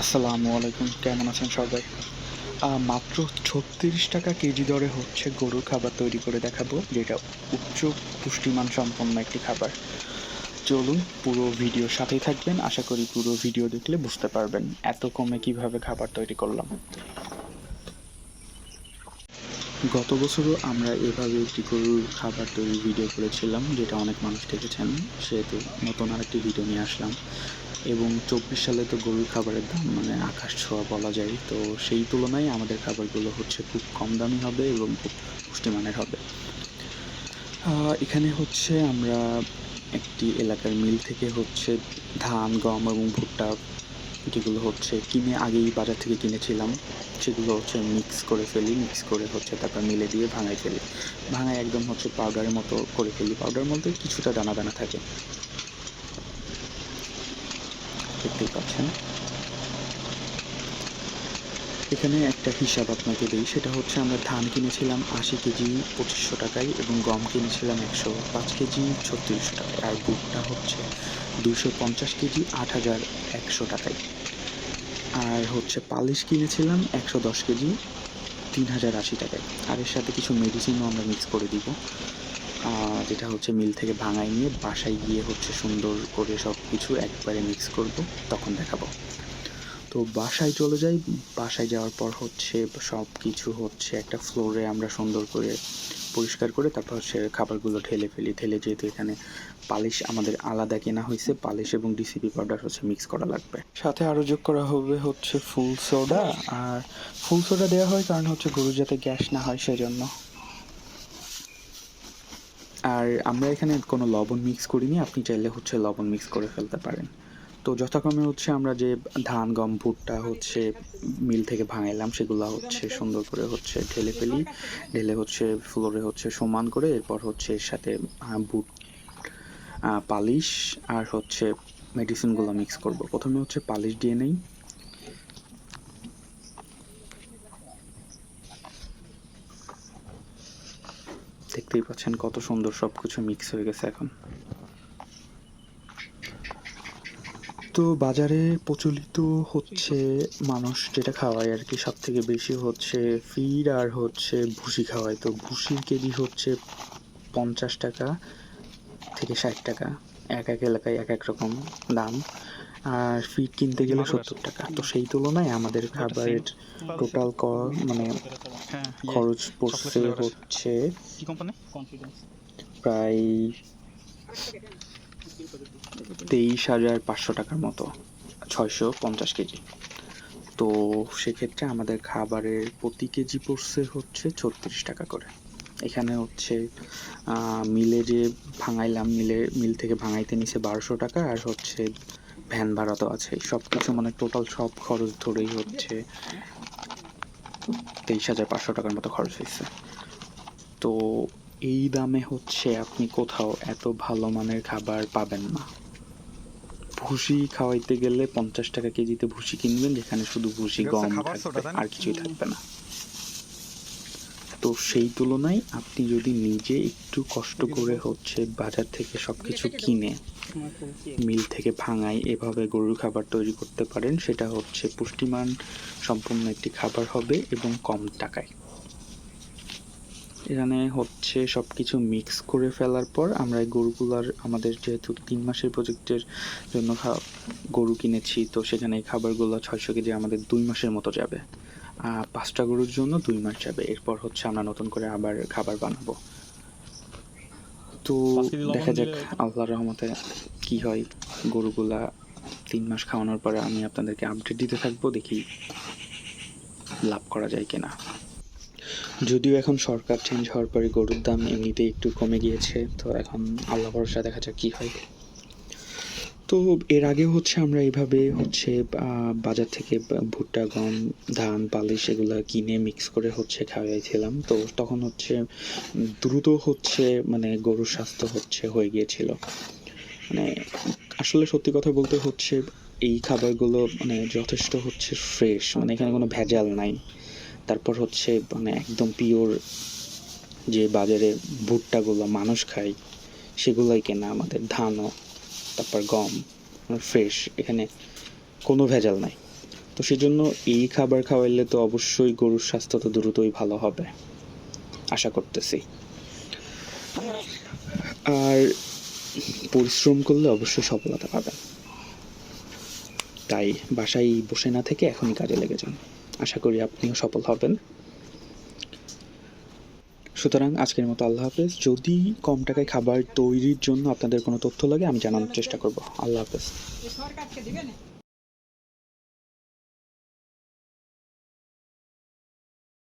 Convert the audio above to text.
আসসালামু আলাইকুম, কেমন আছেন সবাই? মাত্র ছত্রিশ টাকা কেজি দরে হচ্ছে গরুর খাবার তৈরি করে দেখাবো, যেটা উচ্চ পুষ্টিমান সম্পন্ন একটি খাবার। চলুন পুরো ভিডিওর সাথেই থাকবেন, আশা করি পুরো ভিডিও দেখলে বুঝতে পারবেন এত কমে কীভাবে খাবার তৈরি করলাম। গত বছরও আমরা এভাবে একটি গরুর খাবার তৈরির ভিডিও করেছিলাম, যেটা অনেক মানুষ দেখেছেন। সেহেতু নতুন আরেকটি ভিডিও নিয়ে আসলাম। এবং চব্বিশ সালে তো গরুর খাবারের দাম মানে আকাশ ছোঁয়া বলা যায়। তো সেই তুলনায় আমাদের খাবারগুলো হচ্ছে খুব কম দামি হবে এবং খুব পুষ্টিমানের হবে। এখানে হচ্ছে আমরা একটি এলাকার মিল থেকে হচ্ছে ধান, গম এবং ভুট্টা যেগুলো হচ্ছে কিনে আগেই বাজার থেকে কিনেছিলাম। সেগুলো হচ্ছে মিক্স করে ফেলি মিক্স করে হচ্ছে তারপর মিলে দিয়ে ভাঙাই ফেলি। ভাঙায় একদম হচ্ছে পাউডারের মতো করে ফেলি। পাউডার মধ্যে কিছুটা দানা দানা থাকে। দেখতেই পাচ্ছেন। এখানে একটা হিসাব আপনাকে দিই, সেটা হচ্ছে আমরা ধান কিনেছিলাম আশি কেজি পঁচিশশো টাকায় এবং গম কিনেছিলাম একশো পাঁচ কেজি ছত্রিশশো টাকায়। আর ভুট্টা হচ্ছে দুশো পঞ্চাশ কেজি আট হাজার একশো টাকায়। আর হচ্ছে পালিশ কিনেছিলাম একশো দশ কেজি তিন হাজার আশি টাকায়। আর এর সাথে কিছু মেডিসিনও আমরা মিক্স করে দিব। যেটা হচ্ছে মিল থেকে ভাঙাই নিয়ে বাসায় গিয়ে হচ্ছে সুন্দর করে সব কিছু একবারে মিক্স করব, তখন দেখাবো। তো বাসায় চলে যাই, বাসায় যাওয়ার পর হচ্ছে সব কিছু হচ্ছে একটা ফ্লোরে আমরা সুন্দর করে পরিষ্কার করে তারপর হচ্ছে খাবারগুলো ঢেলে ফেলি, ঢেলে যেহেতু এখানে পালিশ আমাদের আলাদা কেনা হয়েছে, পালিশ এবং ডিসিপি পাউডার হচ্ছে মিক্স করা লাগবে। সাথে আরও যোগ করা হবে হচ্ছে ফুল সোডা আর ফুল সোডা দেওয়া হয় কারণ হচ্ছে গরু যাতে গ্যাস না হয় সেজন্য। আর আমরা এখানে কোনো লবণ মিক্স করিনি, আপনি চাইলে হচ্ছে লবণ মিক্স করে ফেলতে পারেন। তো যথাক্রমে হচ্ছে আমরা যে ধান, গম, ভুট্টা হচ্ছে মিল থেকে ভাঙাইলাম, সেগুলো হচ্ছে সুন্দর করে হচ্ছে ঢেলে ফেলি। ঢেলে হচ্ছে ফ্লোরে হচ্ছে সমান করে এরপর হচ্ছে এর সাথে বুট পালিশ আর হচ্ছে মেডিসিনগুলো মিক্স করব। প্রথমে হচ্ছে পালিশ দিয়ে নেই। দেখতেই পাচ্ছেন কত সুন্দর সব কিছু মিক্স হয়ে গেছে এখন। তো বাজারে প্রচলিত হচ্ছে মানুষ যেটা খাওয়ায় আর কি সব থেকে বেশি হচ্ছে ফিড আর হচ্ছে ভুসি খাওয়ায়। তো ভুসির কেজি হচ্ছে পঞ্চাশ টাকা থেকে ষাট টাকা। এক এক এলাকায় এক এক রকম দাম। আর ফিড কিনতে গেলে সত্তর টাকা। তো সেই তুলনায় আমাদের খাবারের টোটাল মানে হ্যাঁ খরচ পড়ছে হচ্ছে প্রায় তেইশ হাজার পাঁচশো টাকার মতো ছয়শো পঞ্চাশ কেজি। তো সেক্ষেত্রে আমাদের খাবারের প্রতি কেজি পড়ছে হচ্ছে ছত্রিশ টাকা করে। এখানে হচ্ছে আহ, মিলে যে ভাঙাইলাম মিলে মিল থেকে ভাঙাইতে নিছে বারোশো টাকা আর হচ্ছে ভ্যান ভাড়া তো আছে সব কিছু মানে টোটাল সব খরচ ধরেই হচ্ছে তেইশ হাজার পাঁচশো টাকার মতো খরচ হয়েছে। তো এই দামে হচ্ছে আপনি কোথাও এত ভালো মানের খাবার পাবেন না। ভুসি খাওয়াইতে গেলে পঞ্চাশ টাকা কেজিতে ভুসি কিনবেন যেখানে শুধু ভুসি গম থাকবে? আর কিছুই থাকবে না। তো সেই তুলনায় আপনি যদি নিজে একটু কষ্ট করে হচ্ছে বাজার থেকে সব কিছু কিনে, মিল থেকে ভাঙাই এভাবে গরুর খাবার তৈরি করতে পারেন, সেটা হচ্ছে পুষ্টিমান সম্পূর্ণ একটি খাবার হবে এবং কম টাকায়। এখানে হচ্ছে সব কিছু মিক্স করে ফেলার পর আমরা এই গরুগুলার আমাদের যেহেতু তিন মাসের প্রজেক্টের জন্য গরু কিনেছি, তো সেখানে এই খাবারগুলো ছয়শো কেজি আমাদের দুই মাসের মতো যাবে। পাঁচটা গরুর জন্য দুই মাস যাবে। এরপর হচ্ছে আমরা নতুন করে আবার খাবার বানাবো। তো দেখা যাক আল্লাহর রহমতে কি হয় গরুগুলা তিন মাস খাওয়ানোর পরে আমি আপনাদেরকে আপডেট দিতে থাকব দেখি লাভ করা যায় কিনা। যদিও এখন সরকার চেঞ্জ হওয়ার পরে গরুর দাম এমনিতেই একটু কমে গিয়েছে তো এখন আল্লাহ ভরসা দেখা যাক কি হয়। তো এর আগে হচ্ছে আমরা এইভাবে হচ্ছে বাজার থেকে ভুট্টা, গম, ধান, পালিশ এগুলো কিনে মিক্স করে হচ্ছে খাওয়াইছিলাম। তো তখন হচ্ছে দ্রুত হচ্ছে মানে গরুর স্বাস্থ্য হচ্ছে হয়ে গিয়েছিল। মানে আসলে সত্যি কথা বলতে হচ্ছে এই খাবারগুলো মানে যথেষ্ট হচ্ছে ফ্রেশ মানে এখানে কোনো ভেজাল নাই। তারপর হচ্ছে মানে একদম পিওর যে বাজারে ভুট্টাগুলো মানুষ খায়, সেগুলোই কেনা আমাদের ধানও। তারপর গম ফ্রেশ এখানে কোনো ভেজাল নাই। তো সেজন্য এই খাবার খাওয়াইলে তো অবশ্যই গরুর স্বাস্থ্য তো দ্রুতই ভালো হবে, আশা করতেছি। আর পরিশ্রম করলে অবশ্যই সফলতা পাবেন। তাই বাসায় বসে না থেকে এখনই কাজে লেগে যান। আশা করি আপনিও সফল হবেন। সুতরাং আজকের মতো আল্লাহ হাফেজ। যদি কম টাকায় খাবার তৈরির জন্য আপনাদের কোনো তথ্য লাগে, আমি জানানোর চেষ্টা করব। আল্লাহ হাফেজ।